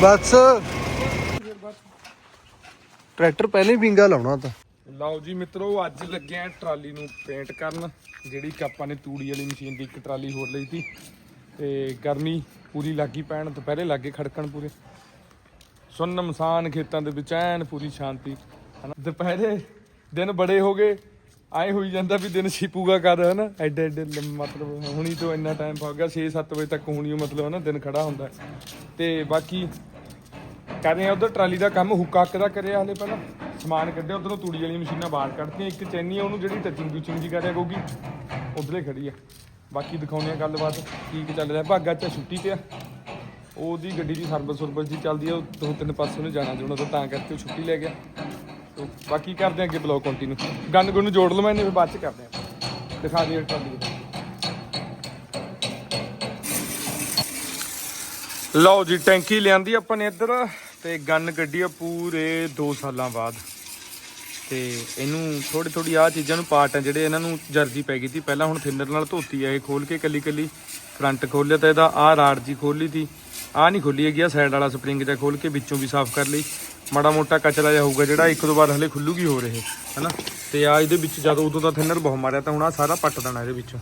ਬਸ। Tractor ਪਹਿਲੇ ਹੀ ਵਿੰਗਾ ਲਾਉਣਾ ਤਾਂ। ਲਓ ਜੀ ਮਿੱਤਰੋ, ਅੱਜ ਲੱਗੇ ਆ ਟਰਾਲੀ ਨੂੰ ਪੇਂਟ ਕਰਨ, ਜਿਹੜੀ ਕਿ ਆਪਾਂ ਨੇ ਤੂੜੀ ਵਾਲੀ ਮਸ਼ੀਨ ਦੀ ਇੱਕ ਟਰਾਲੀ ਹੋਰ ਲਈ ਸੀ। ਤੇ ਗਰਮੀ ਪੂਰੀ ਲੱਗੀ ਪੈਣ, ਦੁਪਹਿਰੇ ਲੱਗੇ ਖੜਕਣ ਪੂਰੇ। ਸੁੰਨ ਮਸਾਨ ਖੇਤਾਂ ਦੇ ਵਿੱਚ ਐਨ ਪੂਰੀ ਸ਼ਾਂਤੀ। ਹਨਾ, ਦੁਪਹਿਰੇ ਦਿਨ ਬੜੇ ਹੋ ਗਏ ਆਏ ਹੋਈ ਜਾਂਦਾ ਵੀ ਦਿਨ ਛਿਪੂਗਾ ਕਦ ਹਨਾ? ਐਡੇ ਐਡੇ ਲੰਮ- ਮਤਲਬ ਹੁਣੀ ਤੋਂ ਇੰਨਾ ਟਾਈਮ ਹੋ ਗਿਆ 6-7 ਵਜੇ ਤੱਕ ਹੁਣੀ ਓ ਮਤਲਬ, ਹਨਾ, ਦਿਨ ਖੜਾ ਹੁੰਦਾ। ਹੈ। ਤੇ ਬਾਕੀ ਕਰ ਰਹੇ ਆ ਉਧਰ ਟਰਾਲੀ ਦਾ ਕੰਮ, ਹੁੱਕਾ ਹੱਕ ਦਾ ਕਰਿਆ ਹਲੇ ਪਹਿਲਾਂ। ਸਮਾਨ ਕੱਢਿਆ, ਉਧਰੋਂ ਤੂੜੀ ਵਾਲੀ ਮਸ਼ੀਨਾਂ ਬਾਹਰ ਕੱਢਤੀਆਂ, ਇੱਕ ਚੈਨੀ ਆ, ਉਹਨੂੰ ਜਿਹੜੀ ਟੱਚਿੰਗ ਟੂਚਿੰਗ ਜੀ ਕਰਿਆ ਕਹੂਗੀ ਉਧਰੇ ਖੜੀ ਆ। ਬਾਕੀ ਦਿਖਾਉਂਦੇ ਆ ਗੱਲਬਾਤ, ਕੀ ਕੀ ਚੱਲ ਰਿਹਾ। ਭਾਗਾ ਚ ਛੁੱਟੀ ਤੇ ਆ। ਉਹਦੀ ਗੱਡੀ ਦੀ ਸਰਵਿਸ ਸਰਵਿਸ ਜੀ ਚੱਲਦੀ ਆ, ਉਹ ਦੋ ਤਿੰਨ ਪਾਸੇ ਨੂੰ ਜਾਣਾ ਜੁਣਾ ਤਾਂ ਤਾਂ ਕਰਕੇ ਉਹ ਛੁੱਟੀ ਲੈ ਗਿਆ। ਤੋ ਬਾਕੀ ਕਰਦੇ ਆ ਅੱਗੇ ਬਲੌਗ ਕੰਟੀਨਿਊ ਗੰਨ ਗੁੰਨ ਜੋੜ ਲਵਾਂ ਇਹਨੇ, ਫਿਰ ਬਾਅਦ ਚ ਕਰਦੇ ਆ ਦਿਖਾ ਦੇ ਟਰਾਲੀ ਲਓ ਜੀ, ਟੈਂਕੀ ਲਿਆਂਦੀ ਆਪਾਂ ਨੇ ਇੱਧਰ ਤੇ ਗੰਨ ਗੱਡੀ ਆ ਪੂਰੇ 2 ਸਾਲਾਂ ਬਾਅਦ। ਤੇ ਇਹਨੂੰ ਥੋੜੀ ਥੋੜੀ ਆ ਚੀਜ਼ਾਂ ਨੂੰ ਪਾਰਟ ਆ ਜਿਹੜੇ ਇਹਨਾਂ ਨੂੰ ਜਰਜੀ ਪੈ ਗਈ ਸੀ। ਪਹਿਲਾਂ ਹੁਣ ਥਿਨਰ ਨਾਲ ਧੋਤੀ ਆ ਇਹ ਖੋਲ ਕੇ ਕੱਲੀ ਕੱਲੀ। ਫਰੰਟ ਖੋਲਿਆ ਤਾਂ ਇਹਦਾ ਆ ਰਾੜ ਜੀ ਖੋਲੀ ਤੀ। ਆ ਨਹੀਂ ਖੋਲੀ ਹੈਗੀ ਆ ਸਾਈਡ ਵਾਲਾ ਸਪਰਿੰਗ ਜਿਹਾ ਖੋਲ ਕੇ ਵਿੱਚੋਂ ਵੀ ਸਾਫ਼ ਕਰ ਲਈ। ਮਾੜਾ ਮੋਟਾ ਕਚਰਾ ਜਿਹਾ ਹੋਊਗਾ ਜਿਹੜਾ ਇੱਕ ਦੋ ਵਾਰ ਹਲੇ ਖੁੱਲੂਗੀ ਹੋ ਰਹੇ, ਹਨਾ? ਤੇ ਆ ਇਹਦੇ ਵਿੱਚ ਜਦੋਂ ਉਦੋਂ ਦਾ ਥਿਨਰ ਬਹੁਤ ਮਾਰਿਆ, ਤਾਂ ਹੁਣ ਆ ਸਾਰਾ ਪੱਟ ਦੇਣਾ ਇਹਦੇ ਵਿੱਚੋਂ।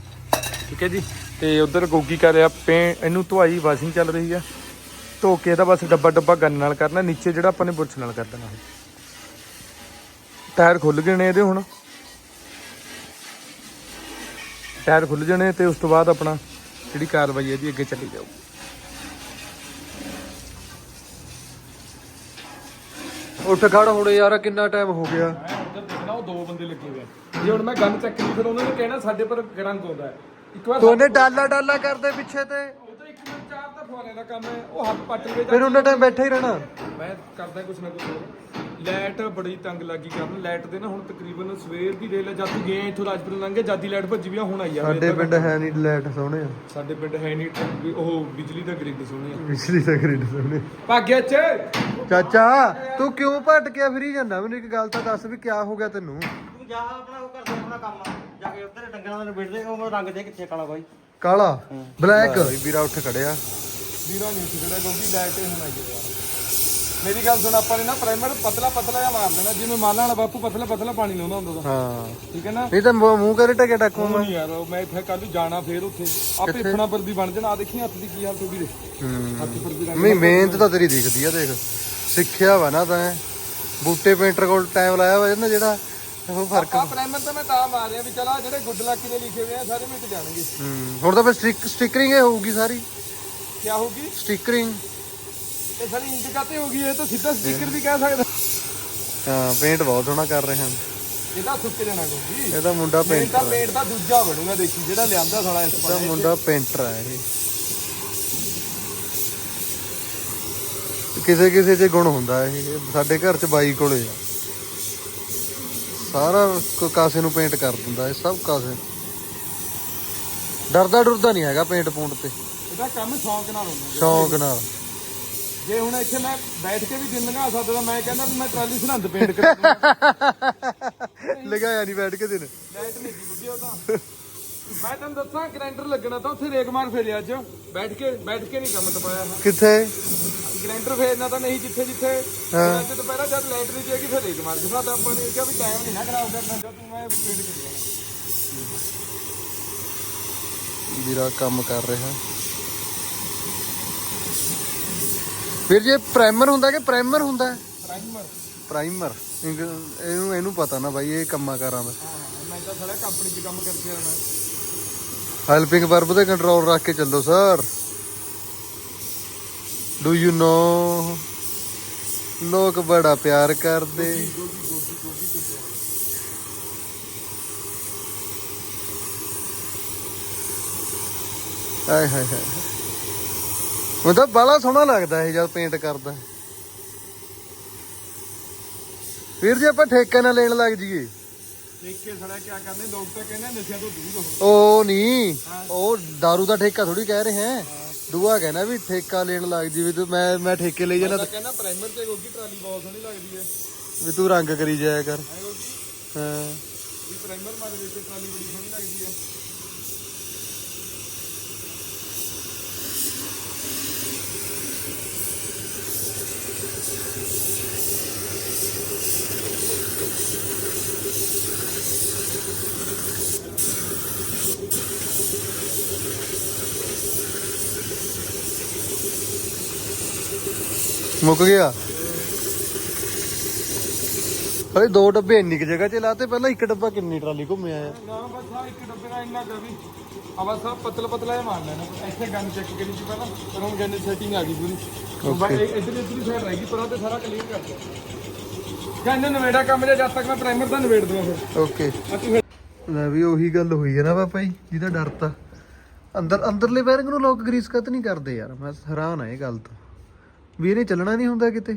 ਠੀਕ ਹੈ ਜੀ? ਤੇ ਉਧਰ ਗੋਗੀ ਕਰ ਰਿਹਾ, ਪੇ, ਇਹਨੂੰ ਧੁਆਈ ਵਾਸ਼ਿੰਗ ਚੱਲ ਰਹੀ ਆ। ਧੋ ਕੇ ਇਹਦਾ ਬਸ ਡੱਬਾ ਡੱਬਾ ਗੰਨ ਨਾਲ ਕਰਨਾ, ਨੀਚੇ ਜਿਹੜਾ ਆਪਾਂ ਨੇ ਬੁਰਸ਼ ਨਾਲ ਕਰ ਦੇਣਾ। ਟਾਇਰ ਖੁੱਲ ਗਏ ਨੇ ਇਹਦੇ ਹੁਣ। ਟਾਇਰ ਖੁੱਲ ਜਾਣੇ ਤੇ ਉਸ ਤੋਂ ਬਾਅਦ ਆਪਣਾ ਜਿਹੜੀ ਕਾਰਵਾਈ ਹੈ ਇਹਦੀ ਅੱਗੇ ਚੱਲੀ ਜਾਊਗੀ। ਉੱਠ ਖੜ ਹੁਣ ਯਾਰ ਕਿੰਨਾ ਟਾਈਮ ਹੋ ਗਿਆ। ਮੈਂ ਉਧਰ ਦੇਖਣਾ ਉਹ ਦੋ ਬੰਦੇ ਲੱਗੇ ਹੋਏ ਜੇ ਹੁਣ ਮੈਂ ਗੰਨ ਚੱਕਣੀ ਫਿਰ ਉਹਨਾਂ ਨੇ ਕਹਿਣਾ ਸਾਡੇ ਪਰ ਗਰੰਗ ਆਉਂਦਾ ਹੈ। ਇੱਕ ਵਾਰ ਤੋਨੇ ਡਾਲਾ ਡਾਲਾ ਕਰਦੇ ਪਿੱਛੇ ਤੇ। ਉਹ ਤਾਂ ਇੱਕ ਮਿੰਟ ਚਾਰ ਦਾ ਫੁਆਰੇ ਦਾ ਕੰਮ ਹੈ ਉਹ ਹੱਥ ਪੱਟ ਲਵੇ ਫਿਰ ਉਹਨਾਂ ਟਾਈਮ ਬੈਠਾ ਹੀ ਰਹਿਣਾ। ਮੈਂ ਕਰਦਾ ਕੁਛ ਨਾ ਕੁਛ ਹੋਰ। ਲਾਈਟ ਬੜੀ ਤੰਗ ਲੱਗੀ ਕਰਨ ਲਾਈਟ ਦੇ ਨਾ ਹੁਣ ਤਕਰੀਬਨ ਸਵੇਰ ਦੀ ਦੇਖ ਲੈ ਜਦ ਤੂੰ ਗਿਆ ਇੱਥੋਂ ਰਾਜਪੁਰ ਲੰਘੇ ਜਦ ਦੀ ਲਾਈਟ ਭੱਜੀ ਵੀ ਆ ਹੁਣ ਆਈ ਆ। ਸਾਡੇ ਪਿੰਡ ਹੈ ਨਹੀਂ ਲਾਈਟ ਸੋਹਣੇ ਆ। ਸਾਡੇ ਪਿੰਡ ਹੈ ਨਹੀਂ ਉਹ ਬਿਜਲੀ ਦਾ ਗ੍ਰਿਡ ਸੋਹਣੀ ਬਿਜਲੀ ਦਾ ਗ੍ਰਿਡ ਸੋਹਣੇ। ਭਾਗਿਆ ਚ। ਚਾਚਾ ਤੂੰ ਕਿਉਂ ਭਟਕਿਆ ਫਿਰੀ ਜਾਂਦਾ? ਮੈਨੂੰ ਇੱਕ ਗੱਲ ਤਾਂ ਦੱਸ ਵੀ ਕਿਆ ਹੋ ਗਿਆ ਤੈਨੂੰ? ਤੂੰ ਜਾ ਆਪਣਾ ਉਹ ਕਰਦੇ ਆਪਣਾ ਕੰਮ ਜਾ ਕੇ ਉੱਧਰ ਡੰਗਰਾਂ ਦੇ ਨਿਬੇੜਦੇ ਉਹ ਰੰਗ ਦੇ ਕਿੱਥੇ ਕਾਲਾ ਬਾਈ? ਕਾਲਾ? ਬਲੈਕ? ਵੀਰਾ ਉੱਠ ਖੜਿਆ। ਵੀਰਾ ਨਹੀਂ ਸੀ ਜਿਹੜਾ ਕਿਉਂਕਿ ਲਾਈਟ ਹੀ ਹੁਣ ਆਈ ਹੈ ਯਾਰ ਮੇਰੀ ਗੱਲ ਸੁਣ ਆਪਾਂ ਨੇ ਨਾ ਪ੍ਰਾਈਮਰ ਪਤਲਾ ਪਤਲਾ ਜਿਹਾ ਮਾਰ ਦੇਣਾ ਜਿਵੇਂ ਮਾਲਾ ਵਾਲਾ ਬਾਪੂ ਪਤਲਾ ਪਤਲਾ ਪਾਣੀ ਲਾਉਂਦਾ ਹੁੰਦਾ ਤਾਂ। ਹਾਂ। ਠੀਕ ਹੈ ਨਾ? ਨਹੀਂ ਤਾਂ ਮੂੰਹ ਮੂੰਹ ਕਰੇ ਟਕੇ ਟੱਕੂ ਨਹੀਂ ਯਾਰ ਉਹ ਮੈਂ ਇੱਥੇ ਕੱਲ ਨੂੰ ਜਾਣਾ ਫੇਰ ਉੱਥੇ। ਆਪੇ ਫਣਾ ਪਰ ਵੀ ਬਣ ਜਾਣਾ ਆ ਦੇਖੀ ਹੱਥ ਦੀ ਕੀ ਹਾਲ ਤੋਂ ਵੀ ਦੇ ਹੱਥ ਪਰ ਵੀ ਨਹੀਂ ਮਿਹਨਤ ਤਾਂ ਤੇਰੀ ਦਿਖਦੀ ਆ ਦੇਖ। ਸਿੱਖਿਆ ਵਾ ਨਾ ਤੈਂ ਬੂਟੇ ਪੇਂਟਰ ਕੋਲ ਟਾਈਮ ਲਾਇਆ ਵਾ ਨਾ ਜਿਹੜਾ ਉਹ ਫ਼ਰਕ ਆ ਪ੍ਰਾਈਮਰ ਤਾਂ ਮੈਂ ਤਾਂ ਮਾਰ ਰਿਹਾ ਵੀ ਚਲ ਆ ਜਿਹੜੇ ਗੁੱਡ ਲੱਕ ਦੇ ਲਿਖੇ ਹੋਏ ਆ ਸਾਰੇ ਮਿਟ ਜਾਣਗੇ। ਹੂੰ ਹੁਣ ਤਾਂ ਫਿਰ ਸਟਿਕ ਸਟਿਕਰਿੰਗ ਹੀ ਹੋਊਗੀ ਸਾਰੀ। ਕੀ ਹੋਊਗੀ? ਸਟਿਕਰਿੰਗ। ਇਹ ਸਾਰੀ ਇੰਕ ਕਾਤੇ ਹੋ ਗਈ ਇਹ ਤਾਂ ਸਿੱਧਾ ਸਟicker ਵੀ ਕਹਿ ਸਕਦਾ। ਹਾਂ ਪੇਂਟ ਬਹੁਤ ਸੋਹਣਾ ਕਰ ਰਹੇ ਹਨ। ਇਹਦਾ ਸੁੱਕ ਜਾਣਾ ਕੋਈ ਇਹਦਾ ਮੁੰਡਾ ਪੇਂਟ ਪੇਂਟਰ ਤਾਂ ਪੇਂਟ ਤਾਂ ਦੂਜਾ ਬਣੂਗਾ ਦੇਖੀ ਜਿਹੜਾ ਲਿਆਂਦਾ ਸਾਲਾ ਇਸ ਇਹਦਾ ਮੁੰਡਾ ਪੇਂਟਰ ਆ ਇਹ। ਕਿਸੇ ਕਿਸੇ 'ਚ ਗੁਣ ਹੁੰਦਾ ਇਹ। ਸਾਡੇ ਘਰ 'ਚ ਬਾਈ ਕੋਲੇ ਆ। ਸਾਰਾ ਕ- ਕਾਸੇ ਨੂੰ ਪੇਂਟ ਕਰ ਦਿੰਦਾ ਇਹ ਸਭ ਕਾਸੇ। ਡਰਦਾ ਡਰਦਾ ਨਹੀਂ ਹੈਗਾ ਪੇਂਟ ਪੂੰਟ ਤੇ। ਇਹਦਾ ਕੰਮ ਸ਼ੌਂਕ ਨਾਲ ਹੁੰਦਾ। ਸ਼ੌਂਕ ਨਾਲ। ਜੇ ਹੁਣ ਇੱਥੇ ਮੈਂ ਬੈਠ ਕੇ ਵੀ ਦਿਨ ਲੰਘਾ ਸਕਦਾ ਮੈਂ ਕਹਿੰਦਾ ਵੀ ਮੈਂ ਟਰਾਲੀ ਸਰਹੰਦ ਪੇਂਟ ਕਰ ਲਗਾਇਆ ਨਹੀਂ ਬੈਠ ਕੇ ਦਿਨ। ਲਾਈਟ ਨਹੀਂ ਸੀ ਬੁੱਧੀ ਉਹ ਤਾਂ। ਮੈਂ ਤੈਨੂੰ ਦੱਸਾਂ ਗ੍ਰਾਈਂਡਰ ਲੱਗਣਾ ਤਾਂ ਉੱਥੇ ਰੇਕ ਮਾਰ ਫੇਰਿਆ ਅੱਜ। ਬੈਠ ਕੇ ਬੈਠ ਕੇ ਨਹੀਂ ਕੰਮ ਟਪਾਇਆ। ਕਿੱਥੇ? ਗ੍ਰਾਈਂਡਰ ਫੇਰਨਾ ਤਾਂ ਨਹੀਂ ਜਿੱਥੇ ਜਿੱਥੇ। ਅੱਜ ਦੁਪਹਿਰਾ ਜਦ ਲਾਈਟ ਨਹੀਂ ਜਾਏਗੀ ਫਿਰ ਰੇਕ ਮਾਰ ਆਪਾਂ ਨੇ। ਕਿਹਾ ਵੀ ਟਾਈਮ ਨਹੀਂ ਨਾ ਖਰਾਬ ਕਰਨਾ ਜਦ ਤੂੰ ਮੈਂ ਪੇਂਟ ਕਰ ਵੀਰਾ ਕੰਮ ਕਰ ਰਿਹਾ। ਫਿਰ ਜੇ ਪ੍ਰਾਈਮਰ ਹੁੰਦਾ ਕਿ ਪ੍ਰਾਈਮਰ ਹੁੰਦਾ? ਪ੍ਰਾਈਮਰ ਪ੍ਰਾਈਮਰ ਇਹਨੂੰ ਇਹਨੂੰ ਪਤਾ ਨਾ ਬਾਈ ਇਹ ਕੰਮਾਂ ਕਾਰਾਂ ਦਾ। ਹਾਂ ਮੈਂ ਤਾਂ ਸਾਲਾ ਕੰਪਨੀ 'ਚ ਕੰਮ ਕਰਕੇ ਆਇਆ ਹੈਲਪਿੰਗ ਵਰਬ ਤੇ ਕੰਟਰੋਲ ਰੱਖ ਕੇ ਚੱਲੋ ਸਰ ਡੂ ਯੂ ਨੋ ਲੋਕ ਬੜਾ ਪਿਆਰ ਕਰਦੇ। ਆਏ ਹਾਏ ਹਾਏ ਮੈਨੂੰ ਤਾਂ ਬਾਲਾ ਸੋਹਣਾ ਲੱਗਦਾ ਇਹ ਜਦ ਪੇਂਟ ਕਰਦਾ। ਹੈ। ਫਿਰ ਜੇ, ਆਪਾਂ ਠੇਕੇ ਨਾਲ ਲੈਣ ਲੱਗ ਜਾਈਏ। ਦੇਖ ਕੇ ਸਾਲਾ ਕੀ ਕਰਦੇ? ਲੋਕ ਤਾਂ ਕਹਿੰਦੇ ਨਸ਼ਿਆਂ ਤੋਂ ਦੂਰ ਰਹੋ। ਉਹ ਨਹੀਂ ਉਹ दारू ਦਾ ਠੇਕਾ ਥੋੜੀ ਕਹਿ ਰਹੇ ਹੈ। ਦੂਆ ਕਹਿਣਾ ਵੀ ਠੇਕਾ ਲੈਣ ਲੱਗ ਜੀ ਵੀ ਤੂੰ ਮੈਂ ਮੈਂ ਠੇਕੇ ਲਈ ਜਾਣਾ ਤਾਂ ਕਹਿੰਦਾ ਪ੍ਰਾਈਮਰ ਤੇ ਗੋਗੀ ਟਰਾਲੀ ਬਹੁਤ ਸੋਹਣੀ ਲੱਗਦੀ ਹੈ। ਵੀ ਤੂੰ ਰੰਗ ਕਰੀ ਜਾਇਆ ਕਰ। ਹੈ ਵੀ ਪ੍ਰਾਈਮਰ ਮਾਰੇ ਵਿੱਚ ਟਰਾਲੀ ਬੜੀ ਸੋਹਣੀ ਲੱਗਦੀ ਹੈ। मुक गया अरे दो डब्बे इनक जगह च लाते पहला एक डब्बा कि ट्राली घूमे आया पतला पतला मार चेक करी पहला ਗਨ ਨਵੇੜਾ ਕੰਮ ਜੇ ਜਦ ਤੱਕ ਮੈਂ ਪ੍ਰਾਈਮਰ ਦਾ ਨਵੇੜ ਦੂੰਗਾ ਫਿਰ। ਓਕੇ ਆ ਤੂੰ ਲੈ ਵੀ ਉਹੀ ਗੱਲ ਹੋਈ ਹੈ ਨਾ ਪਾਪਾ ਜੀ ਜਿਹਦਾ ਡਰ ਤਾਂ। ਅੰਦਰ ਅੰਦਰਲੇ ਬੈਰਿੰਗ ਨੂੰ ਲੋਕ ਗਰੀਸ ਕੱਤ ਨਹੀਂ ਕਰਦੇ ਯਾਰ ਮੈਂ ਹੈਰਾਨ ਆ ਇਹ ਗੱਲ ਤੋਂ। ਵੀ ਇਹਨੇ ਚੱਲਣਾ ਨਹੀਂ ਹੁੰਦਾ ਕਿਤੇ।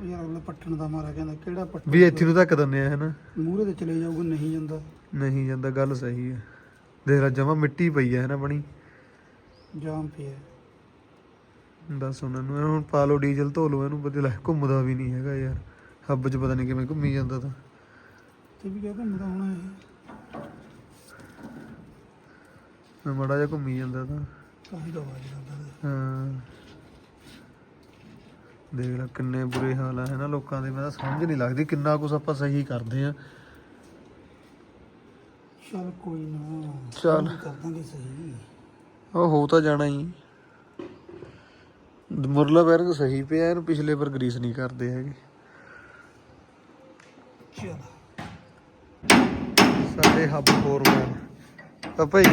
ਉਹ ਯਾਰ ਅਗਲਾ ਪੱਟਣ ਦਾ ਮਾਰਾ ਕਹਿੰਦਾ ਕਿਹੜਾ ਪੱਟ ਵੀ ਇੱਥੇ ਨੂੰ ਧੱਕ ਦਿੰਦੇ ਆ ਹਨਾ ਮੂਹਰੇ ਤੇ ਚਲੇ ਜਾਊਗਾ ਨਹੀਂ ਜਾਂਦਾ। ਨਹੀਂ ਜਾਂਦਾ ਗੱਲ ਸਹੀ ਹੈ। ਦੇਖ ਲਾ ਜਮਾ ਮਿੱਟੀ ਪਈ ਹੈ ਨਾ ਬਣੀ? ਜਾਮ ਪਿਆ। ਦੱਸ ਉਹਨਾਂ ਨੂੰ ਇਹਨੂੰ ਹੁਣ ਪਾ ਲਓ ਡੀਜ਼ਲ ਧੋ ਲਓ ਇਹਨੂੰ ਬਦਲ ਘੁੰਮਦਾ ਵੀ ਨਹੀਂ ਹੈਗਾ ਯਾਰ। ਹੱਬ 'ਚ ਪਤਾ ਨਹੀਂ ਕਿਵੇਂ ਘੁੰਮੀ ਜਾਂਦਾ ਤਾਂ। ਤੇ ਵੀ ਕਿਆ ਘੁੰਮਦਾ ਹੋਣਾ ਇਹ। ਮੈਂ ਮੜਾ ਜਿਹਾ ਘੁੰਮੀ ਜਾਂਦਾ ਤਾਂ। ਕਾਹੀ ਦਾ ਆਵਾਜ਼ ਕਰਦਾ ਹਾਂ। ਦੇਖ ਲੈ ਕਿੰਨੇ ਬੁਰੇ ਹਾਲ ਆ ਹੈ ਨਾ ਲੋਕਾਂ ਦੇ ਮੈਂ ਤਾਂ ਸਮਝ ਨਹੀਂ ਲੱਗਦੀ ਕਿੰਨਾ ਕੁਛ ਆਪਾਂ ਸਹੀ ਕਰਦੇ ਆ ਚਲ ਕੋਈ ਨਾ ਚੱਲ। ਕਰ ਦਾਂਗੇ ਸਹੀ। ਉਹ ਹੋ ਤਾਂ ਜਾਣਾ ਹੀ। ਮੁਰਲਾ ਬੈਰੰਗ ਸਹੀ ਪਿਆ ਇਹਨੂੰ ਪਿਛਲੇ ਪਰ ਗਰੀਸ ਨਹੀਂ ਕਰਦੇ ਹੈਗੇ। ਸਾਡੇ ਹੱਬ ਫੋਰਮੈਨ ਪਾਪਾ ਜੀ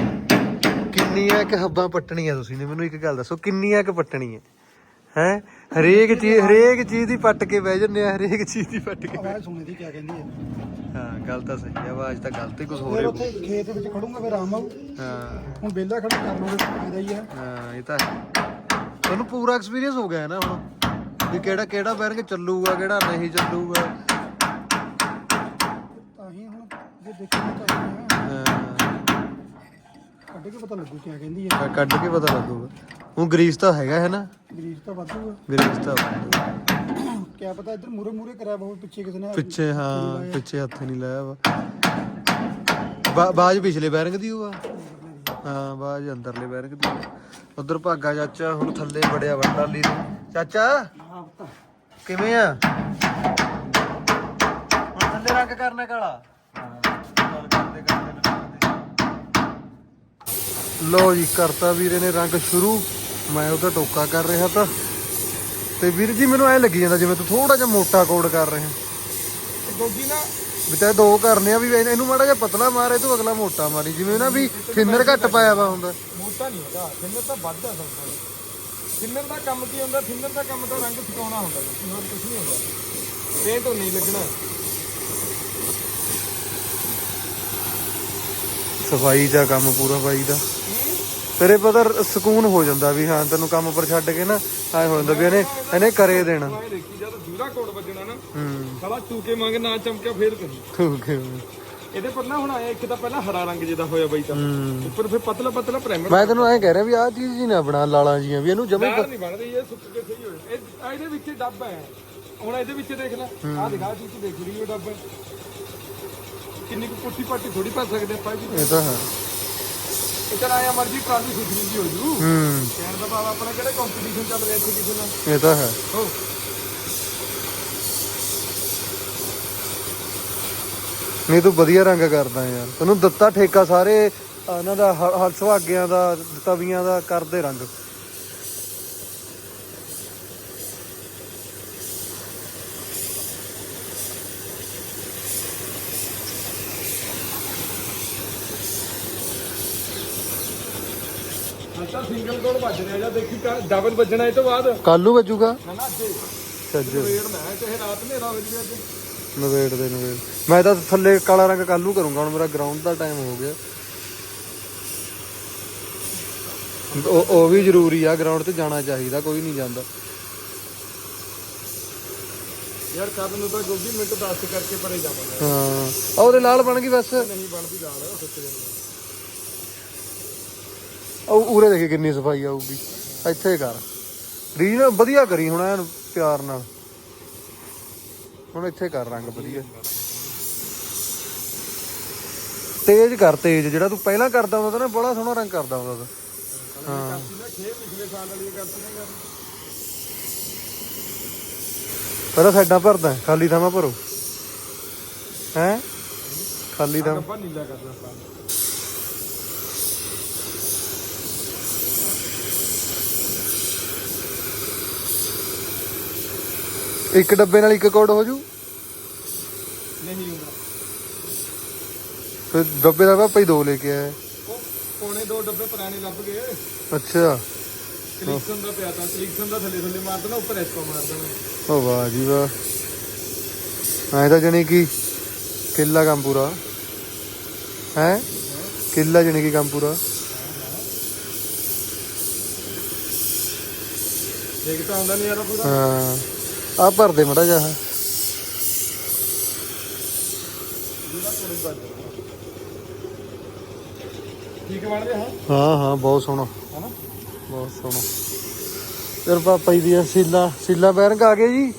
ਕਿੰਨੀਆਂ ਕਿ ਹੱਬਾਂ ਪੱਟਣੀਆਂ ਤੁਸੀਂ ਨੇ? ਮੈਨੂੰ ਇੱਕ ਗੱਲ ਦੱਸੋ ਕਿੰਨੀਆਂ ਕਿ ਪੱਟਣੀਆਂ? ਹੈ? ਹਰੇਕ ਚੀਜ਼ ਹਰੇਕ ਚੀਜ਼ ਦੀ ਪੱਟ ਕੇ ਬਹਿ ਜੰਨੇ ਆ ਹਰੇਕ ਚੀਜ਼ ਦੀ ਪੱਟ ਕੇ। ਆਵਾਜ਼ ਸੁਣੇ ਦੀ ਕਿਆ ਕਹਿੰਦੀ ਹੈ? ਹਾਂ ਗੱਲ ਤਾਂ ਸਹੀ ਹੈ ਆਵਾਜ਼ ਤਾਂ ਗਲਤ ਹੀ ਕੁਝ ਹੋ ਰਿਹਾ ਉੱਥੇ ਖੇਤ ਵਿੱਚ ਖੜੂੰਗਾ ਫਿਰ ਆਰਾਮ ਆਊ। ਹਾਂ। ਹੁਣ ਬੇਲਾ ਖੜਾ ਕਰ ਲੋਗੇ ਫਾਇਦਾ ਹੀ ਹੈ ਹਾਂ ਇਹ ਤਾਂ। ਤੁਹਾਨੂੰ ਪੂਰਾ ਐਕਸਪੀਰੀਅੰਸ ਹੋ ਗਿਆ ਹੈ ਨਾ ਹੁਣ? ਵੀ ਕਿਹੜਾ ਕਿਹੜਾ ਬੈਰੰਗ ਚੱਲੂਗਾ ਕਿਹੜਾ ਨਹੀਂ ਚੱਲੂਗਾ ਤਾਂ ਹੀ ਦੇਖਣਾ ਚਾਹੀਦਾ ਕੱਢ ਕੇ ਪਤਾ ਲੱਗੂ ਕਿਆ ਕਹਿੰਦੀ ਹੈ। ਕੱਢ ਕੇ ਪਤਾ ਲੱਗੂਗਾ ਉਹ ਗਰੀਸ ਤਾਂ ਹੈਗਾ ਹੈ ਨਾ? ਗਰੀਸ ਤਾਂ ਵਾਧੂਗਾ ਗਰੀਸ ਤਾਂ ਵਾਧੂ। ਕਿਆ ਪਤਾ ਇੱਧਰ ਮੂਰੇ ਮੂਰੇ ਕਰਿਆ ਬਹੁਤ ਪਿੱਛੇ ਕਿਸੇ ਨੇ ਪਿੱਛੇ ਹਾਂ ਪਿੱਛੇ ਹੱਥ ਨਹੀਂ ਲਾਇਆ ਵਾ। ਬਾ- ਬਾਜ ਪਿਛਲੇ ਬੈਰੰਗ ਦੀ ਹੋਆ ਹਾਂ ਬਾਜ ਅੰਦਰਲੇ ਬੈਰੰਗ ਦੀ ਉਧਰ ਭਾਗਾ ਚਾਚਾ ਹੁਣ ਥੱਲੇ ਬੜਿਆ ਵਾ ਟਰਾਲੀ ਨੂੰ ਚਾਚਾ ਕਿਵੇਂ ਆ? ਹੁਣ ਥੱਲੇ ਰੰਗ ਕਰਨਾ ਕਾਲਾ। ਲੋ ਜੀ ਕਰਤਾ ਵੀਰੇ ਨੇ ਰੰਗ ਸ਼ੁਰੂ। ਮੈਂ ਉਹਦਾ ਟੋਕਾ ਕਰ ਰਿਹਾ ਤਾਂ। ਤੇ ਵੀਰ ਜੀ ਮੈਨੂੰ ਐ ਲੱਗੀ ਜਾਂਦਾ ਜਿਵੇਂ ਤੂੰ ਥੋੜਾ ਜਿਹਾ ਮੋਟਾ ਕੋਡ ਕਰ ਰਿਹਾ। ਗੋਗੀ ਨਾ ਵੀ ਤਾਂ ਦੋ ਕਰਨੇ ਆ ਵੀ ਇਹਨੂੰ ਮਾੜਾ ਜਿਹਾ ਪਤਲਾ ਮਾਰੇ ਤੂੰ ਅਗਲਾ ਮੋਟਾ ਮਾਰੀ। ਜਿਵੇਂ ਨਾ ਵੀ ਥਿਨਰ ਘੱਟ ਪਾਇਆ ਵਾ ਹੁੰਦਾ। ਮੋਟਾ ਨਹੀਂ ਹੁੰਦਾ ਥਿੰਨਰ ਤਾਂ ਵੱਧਦਾ ਸਭ ਥਿੰਨਰ ਦਾ ਕੰਮ ਕੀ ਹੁੰਦਾ? ਥਿੰਨਰ ਦਾ ਕੰਮ ਤਾਂ ਰੰਗ ਛਕਾਉਣਾ ਹੁੰਦਾ ਹੋਰ ਕੁਝ ਨਹੀਂ ਹੁੰਦਾ। ਪੇਂਟ ਨਹੀਂ ਲੱਗਣਾ। ਸਫ਼ਾਈ ਦਾ ਕੰਮ ਪੂਰਾ ਬਾਈ ਦਾ। ਤੇਰੇ ਪਤਾ ਸਕੂਨ ਹੋ ਜਾਂਦਾ ਵੀ ਹਾਂ ਤੈਨੂੰ ਕੰਮ ਪਰ ਛੱਡ ਕੇ ਨਾ ਐ ਹੋ ਜਾਂਦਾ ਵੀ ਇਹਨੇ ਇਹਨੇ ਕਰੇ ਦੇਣਾ। ਮੈਂ ਦੇਖੀ ਜਦ ਦੂਰਾ ਕੋਟ ਵੱਜਣਾ ਨਾ ਹੂੰ। ਸਾਲਾ ਚੂਕੇ ਮੰਗ ਨਾ ਚਮਕਿਆ ਫੇਰ ਕਹੀ ਠੀਕ ਹੈ ਇਹਦੇ ਪਰ ਨਾ ਹੁਣ ਆਇਆ ਇੱਕ ਤਾਂ ਪਹਿਲਾਂ ਹਰਾ ਰੰਗ ਜਿਹਦਾ ਹੋਇਆ ਬਈ ਤਾਂ। ਹੂੰ। ਉੱਪਰ ਫਿਰ ਪਤਲਾ ਪਤਲਾ ਪ੍ਰਾਈਮਰ ਮੈਂ ਤੈਨੂੰ ਐਂ ਕਹਿ ਰਿਹਾ ਵੀ ਆਹ ਚੀਜ਼ ਜੀ ਨਾ ਬਣਾ ਲਾਲਾਂ ਜੀਆਂ ਵੀ ਇਹਨੂੰ ਜਮੇ ਨਹੀਂ ਬਣਦੀ ਇਹ ਸੁੱਕ ਕੇ ਸਹੀ ਹੋਏ। ਇਹ ਆਹ ਇਹਦੇ ਵਿੱਚ ਡੱਬ ਹੈ। ਹੁਣ ਇਹਦੇ ਵਿੱਚ ਦੇਖ ਲੈ। ਆਹ ਦਿਖਾ ਚੀਜ਼ ਦੇਖ ਲਈ ਉਹ ਡੱਬ। ਹੈ ਕਿੰਨੀ ਕੁ ਪੁੱਠੀ ਪੱਟੀ ਥੋੜੀ ਪਾ ਸਕਦੇ ਆਪਾਂ ਜੀ ਇਹ ਤਾਂ ਹੈ। ਤਾਂ ਆਇਆ ਮਰਜ਼ੀ ਟਰਾਲੀ ਸੁਧਰੀ ਜੀ ਹੋ ਜੂ। ਹੂੰ। ਕਹਿਣ ਦਾ ਭਾਵ ਆਪਣਾ ਕਿਹੜਾ ਕੰਪੀਟੀਸ਼ਨ ਚੱਲ ਰਿਹਾ ਇੱਥੇ ਕਿਸੇ ਨਾਲ? ਇਹ ਤਾਂ ਹੈ। ਹੋ। ਨਹੀਂ ਤੂੰ ਵਧੀਆ ਰੰਗ ਕਰਦਾ ਯਾਰ। ਤੈਨੂੰ ਦਿੱਤਾ ਠੇਕਾ ਸਾਰੇ ਇਹਨਾਂ ਦਾ ਹ- ਹਰ ਸੁਹਾਗਿਆਂ ਦਾ ਤਵੀਆਂ ਦਾ ਕਰਦੇ ਰੰਗ। ਸਿੰਗਲ ਕੋਡ ਵੱਜ ਰਿਹਾ ਜਾਂ ਦੇਖੀ ਡਬਲ ਵੱਜਣਾ ਇਹ ਤੋਂ ਬਾਅਦ। ਕੱਲ ਵੱਜੂਗਾ? ਨਾ ਨਾ ਅੱਜੇ। ਸੱਜ ਵੇੜ ਨਾ ਚਾਹੇ ਰਾਤ ਹਨੇਰਾ ਹੋ ਜਵੇ ਅੱਜ। ਨਵੇੜ ਦੇ ਨਵੇੜ। ਮੈਂ ਤਾਂ ਥੱਲੇ ਕਾਲਾ ਰੰਗ ਕੱਲ ਕਰੂੰਗਾ ਹੁਣ ਮੇਰਾ ਗਰਾਊਂਡ ਦਾ ਟਾਈਮ ਹੋ ਗਿਆ। ਉਹ ਉਹ ਵੀ ਜ਼ਰੂਰੀ ਆ ਗਰਾਊਂਡ ਤੇ ਜਾਣਾ ਚਾਹੀਦਾ ਕੋਈ ਨਹੀਂ ਜਾਂਦਾ। ਯਾਰ ਕੱਲ ਨੂੰ ਤਾਂ ਗੋਗੀ ਮਿੰਟ 10 ਕਰਕੇ ਪਰੇ ਜਾਵਾਂਗੇ। ਹਾਂ। ਉਹਦੇ ਲਾਲ ਬਣ ਗਈ ਬਸ। ਨਹੀਂ ਬਣਦੀ ਲਾਲ ਸੁੱਕ ਜਾਂਦੀ ਉਹ ਉਰੇ ਦੇਖੇ ਕਿੰਨੀ ਸਫ਼ਾਈ ਆਊਗੀ। ਇੱਥੇ ਕਰ। ਰੀਜ ਨਾ ਵਧੀਆ ਕਰੀ ਹੁਣ ਐਨ ਪਿਆਰ ਨਾਲ। ਹੁਣ ਇੱਥੇ ਕਰ ਰੰਗ ਵਧੀਆ। ਤੇਜ਼ ਕਰ, ਤੇਜ਼। ਜਿਹੜਾ ਤੂੰ ਪਹਿਲਾਂ ਕਰਦਾ ਹੁੰਦਾ ਤਾ ਨਾ, ਬੜਾ ਸੋਹਣਾ ਰੰਗ ਕਰਦਾ ਹੁੰਦਾ ਤਾ। ਹਾਂ। ਪਹਿਲਾਂ ਸਾਈਡਾਂ ਭਰਦਾ, ਖਾਲੀ ਥਾਵਾਂ ਭਰੋ। ਹੈ? ਖਾਲੀ ਥਾਂ ਨੀਲਾ ਕਰਦਾ ਇੱਕ ਡੱਬੇ ਨਾਲ ਇੱਕ ਕੋਡ ਹੋ ਜੂ? ਨਹੀਂ ਹੁੰਦਾ। ਫਿਰ ਡੱਬੇ ਦਾ ਪਾਪਾ ਹੀ ਦੋ ਲੈ ਕੇ ਆਇਆ। ਉਹ ਪੌਣੇ ਦੋ ਡੱਬੇ ਪੁਰਾਣੇ ਲੱਭ ਗਏ। ਅੱਛਾ। ਕਲਿਕਸ਼ਨ ਦਾ ਪਿਆ ਤਾਂ। ਕਲਿਕਸ਼ਨ ਦਾ ਥੱਲੇ ਥੱਲੇ ਮਾਰ ਦੇਣਾ ਉੱਪਰ ਐਸਕੋ ਮਾਰ ਦੇਣਾ। ਓ ਵਾਹ ਜੀ ਵਾਹ। ਐਂ ਤਾਂ ਜਣੀ ਕੀ ਕਿੱਲਾ ਕੰਮ ਪੂਰਾ। ਹੈ? ਕਿੱਲਾ ਜਣੀ ਕੀ ਕੰਮ ਪੂਰਾ। ਦੇਖ ਤਾਂ ਆਉਂਦਾ ਨਹੀਂ ਯਾਰ ਪੂਰਾ। ਹਾਂ। ਆ ਭਰ ਦੇ ਮੜਾ ਜਾ। ਠੀਕ ਬਣ ਰਿਹਾ ਹੈ ਹਾਂ ਹਾਂ ਬਹੁਤ ਸੋਹਣਾ। ਹਨਾ? ਬਹੁਤ ਸੋਹਣਾ। ਫਿਰ ਪਾਪਾ ਜੀ ਦੀਆਂ ਸੀਲਾਂ ਸੀਲਾਂ ਬੈਰੰਗ ਆ ਗਏ ਜੀ?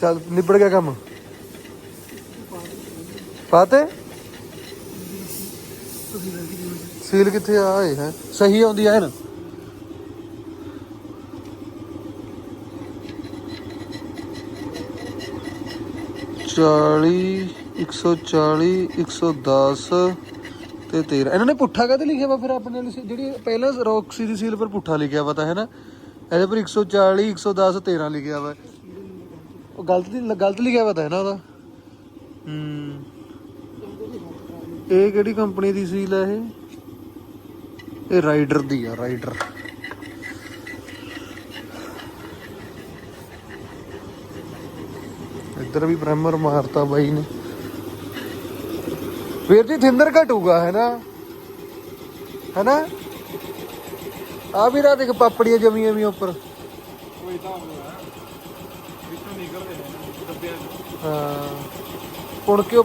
ਚੱਲ ਨਿਬੜ ਗਿਆ ਕੰਮ। ਪਾਤੇ? ਸੀਲ ਕਿੱਥੇ ਆ? ਹੈ ਸਹੀ ਆਉਂਦੀ ਹੈ ਨਾ ਚਾਲੀ 140 110 ਤੇ 13 ਇਹਨਾਂ ਨੇ ਪੁੱਠਾ ਕਾਹਤੇ ਲਿਖਿਆ ਵਾ ਫਿਰ ਆਪਣੇ ਵਾਲੀ ਜਿਹੜੀ ਪਹਿਲਾਂ ਰੌਕਸੀ ਦੀ ਸੀਲ ਪਰ ਪੁੱਠਾ ਲਿਖਿਆ ਵਾ ਤਾਂ, ਹੈ ਨਾ? ਇਹਦੇ ਪਰ 140 110 13 ਲਿਖਿਆ ਵਾ। ਉਹ ਗਲਤ ਨਹੀਂ ਗਲਤ ਲਿਖਿਆ ਵਾ ਤਾਂ, ਹੈ ਨਾ ਉਹਦਾ? ਹੂੰ। ਇਹ ਕਿਹੜੀ ਕੰਪਨੀ ਦੀ ਸੀਲ ਹੈ ਇਹ? ਇਹ ਰਾਈਡਰ ਦੀ ਆ, ਰਾਈਡਰ। ਇੱਧਰ ਵੀ ਬ੍ਰਹਮਰ ਮਾਰਤਾ ਬਾਈ ਨੇ ਵੀਰ ਜੀ ਥਿੰਦਰ ਘਟੂਗਾ ਹੈ ਨਾ ਹੈ ਨਾ ਆ ਵੀ ਰਾ ਦੇਖ ਪਾਪੜੀਆਂ ਜਮੀਆਂ ਵੀ ਉੱਪਰ ਕੋਈ ਤਾਂ ਹੋਇਆ ਵਿੱਚੋਂ ਨਿਕਲਦੇ ਨੇ ਡੱਬਿਆਂ ਚ ਹਾਂ ਪੁਣ ਕਿਉਂ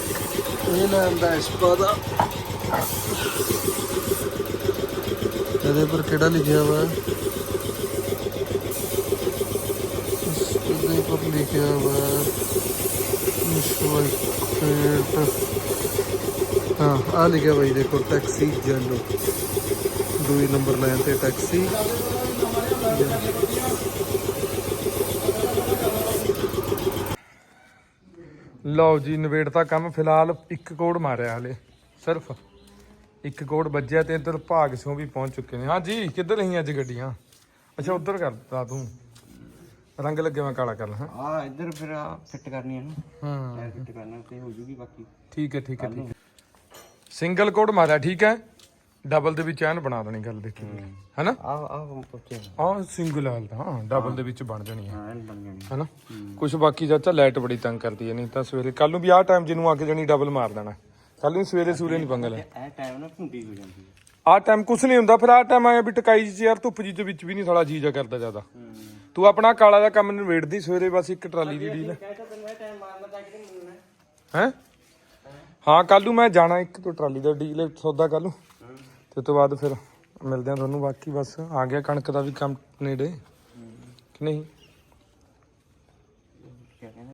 ਇਹ ਲੈਂਦਾ ਐਸਪਾ ਦਾ ਇਹਦੇ ਪਰ ਕਿਹੜਾ ਲਿਖਿਆ ਵਾ? ਇਹਦੇ ਪਰ ਲਿਖਿਆ ਵਾ ਮਿਸ਼ਵਾਈਟ ਹਾਂ ਆ ਲਿਖਿਆ ਬਾਈ ਦੇਖੋ ਟੈਕਸੀ ਜੈਲੋ ਦੂਈ ਨੰਬਰ ਲਾਈਨ ਤੇ ਟੈਕਸੀ ਲਓ ਜੀ ਨਵੇੜਤਾ ਕੰਮ ਫਿਲਹਾਲ ਇੱਕ ਕੋਡ ਮਾਰਿਆ ਹਲੇ ਸਿਰਫ। ਇੱਕ ਕੋਡ ਵੱਜਿਆ ਤੇ ਇੱਧਰ ਭਾਗ ਸਿਓ ਵੀ ਪਹੁੰਚ ਚੁੱਕੇ ਨੇ। ਹਾਂ ਜੀ ਕਿੱਧਰ ਰਹੀਆਂ ਅੱਜ ਗੱਡੀਆਂ? ਅੱਛਾ ਉੱਧਰ ਕਰਤਾ ਤੂੰ। ਰੰਗ ਲੱਗੇ ਮੈਂ ਕਾਲਾ ਕਰ ਲਾਂ ਆ ਇੱਧਰ ਫਿਰ ਫਿੱਟ ਕਰਨੀ ਹੈ ਨਾ। ਹਾਂ। ਫਿੱਟ ਕਰਨਾ ਤੇ ਹੋ ਜੂਗੀ ਬਾਕੀ। ਠੀਕ ਹੈ ਠੀਕ ਹੈ ਠੀਕ ਹੈ। ਸਿੰਗਲ ਕੋਡ ਮਾਰਿਆ ਠੀਕ ਹੈ? ਡਬਲ ਦੇ ਵਿੱਚ ਐਨ ਬਣਾ ਦੇਣੀ ਗੱਲ ਦੇਖੀ ਹੈਨਾ? ਆ ਆ ਪੁੱਛੇ ਆਹ ਸਿੰਗਲ ਹਾਲ ਤਾਂ ਹਾਂ ਡਬਲ ਦੇ ਵਿੱਚ ਬਣ ਜਾਣੀ ਹੈ। ਹਾਂ ਬਣ ਜਾਣੀ ਹੈਨਾ? ਕੁਝ ਬਾਕੀ ਚਾਚਾ ਲਾਈਟ ਬੜੀ ਤੰਗ ਕਰਦੀ ਹੈ ਨਹੀਂ ਤਾਂ ਸਵੇਰੇ ਕੱਲ ਨੂੰ ਵੀ ਆਹ ਟਾਈਮ ਜਿਹਨੂੰ ਅੱਗ ਜਣੀ ਡਬਲ ਮਾਰ ਦੇਣਾ। ਕੱਲ ਨੂੰ ਸਵੇਰੇ ਸੂਰੇ ਨਹੀਂ ਪੰਗਾ ਲੈ ਇਹ ਟਾਈਮ ਨਾ ਭੁੰਡੀ ਹੋ ਜਾਂਦੀ ਹੈ। ਆਹ ਟਾਈਮ ਕੁਛ ਨਹੀਂ ਹੁੰਦਾ ਫਿਰ ਆਹ ਟਾਈਮ ਆਇਆ ਵੀ ਟਕਾਈ ਚ ਯਾਰ ਧੁੱਪ ਜੀ ਦੇ ਵਿੱਚ ਵੀ ਨਹੀਂ ਥੋੜਾ ਜੀਜਾ ਕਰਦਾ ਜ਼ਿਆਦਾ। ਤੂੰ ਆਪਣਾ ਕਾਲਾ ਦਾ ਕੰਮ ਨਿਬੇੜਦੀ ਸਵੇਰੇ ਬਸ ਇੱਕ ਟਰਾਲੀ ਦੀ ਡੀਲ। ਹੈ ਹਾਂ? ਕੱਲ ਨੂੰ ਮੈਂ ਜਾਣਾ ਇੱਕ ਤੋਂ ਟਰਾਲੀ ਦਾ ਡੀਲ ਸੌਦਾ ਕੱਲ ਨੂੰ। ਤੇ ਉਸ ਤੋਂ ਬਾਅਦ ਫਿਰ ਮਿਲਦੇ ਆ ਤੁਹਾਨੂੰ। ਬਾਕੀ ਬਸ ਆ ਗਿਆ ਕਣਕ ਦਾ ਵੀ ਕੰਮ ਨੇੜੇ। ਕਿ ਨਹੀਂ?